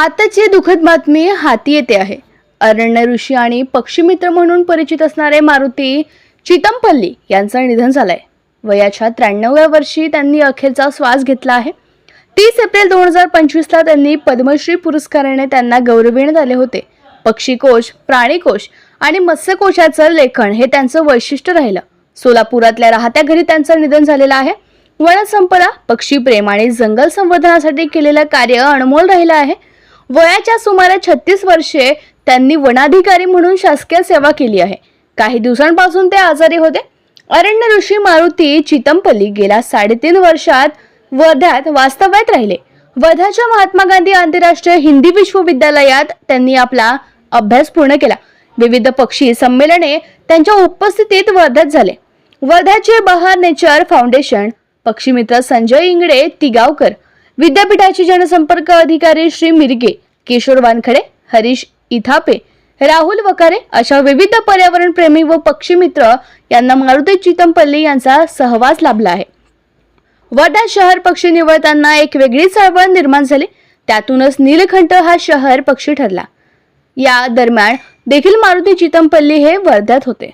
आताची दुःखद बातमी हाती येते आहे. अरण्य ऋषी आणि पक्षीमित्र म्हणून परिचित असणारे मारुती चितमपल्ली यांचं निधन झालंय. वयाच्या त्र्याण्णव्या वर्षी त्यांनी अखेरचा श्वास घेतला आहे. तीस एप्रिल दोन हजार पंचवीसला त्यांनी पद्मश्री पुरस्काराने त्यांना गौरविण्यात आले होते. पक्षीकोश प्राणीकोश आणि मत्स्यकोशाचं लेखन हे त्यांचं वैशिष्ट्य राहिलं. सोलापुरातल्या राहत्या घरी त्यांचं निधन झालेलं आहे. वनसंपदा पक्षीप्रेम आणि जंगल संवर्धनासाठी केलेलं कार्य अनमोल राहिलं आहे. वयाच्या सुमारे छत्तीस वर्षे त्यांनी वनाधिकारी म्हणून शासकीय सेवा केली आहे. काही दिवसांपासून ते आजारी होते. अरण्य ऋषी मारुती चितमपल्ली गेल्या साडेतीन वर्षात वर्ध्यात वास्तव्यात राहिले. वर्ध्याच्या महात्मा गांधी आंतरराष्ट्रीय हिंदी विश्वविद्यालयात त्यांनी आपला अभ्यास पूर्ण केला. विविध पक्षी संमेलने त्यांच्या उपस्थितीत वर्ध्यात झाले. वर्ध्याचे बहार नेचर फाउंडेशन पक्षीमित्र संजय इंगडे तिगावकर विद्यापीठाचे जनसंपर्क अधिकारी श्री मिरगे किशोर वानखडे हरीश इथापे राहुल वकारे अशा विविध पर्यावरण प्रेमी व पक्षीमित्र यांना मारुती चितमपल्ली यांचा सहवास लाभला आहे. वर्धा शहर पक्षी निवडताना एक वेगळी चळवळ निर्माण झाली. त्यातूनच नीलकंठ हा शहर पक्षी ठरला. या दरम्यान देखील मारुती चितमपल्ली हे वर्ध्यात होते.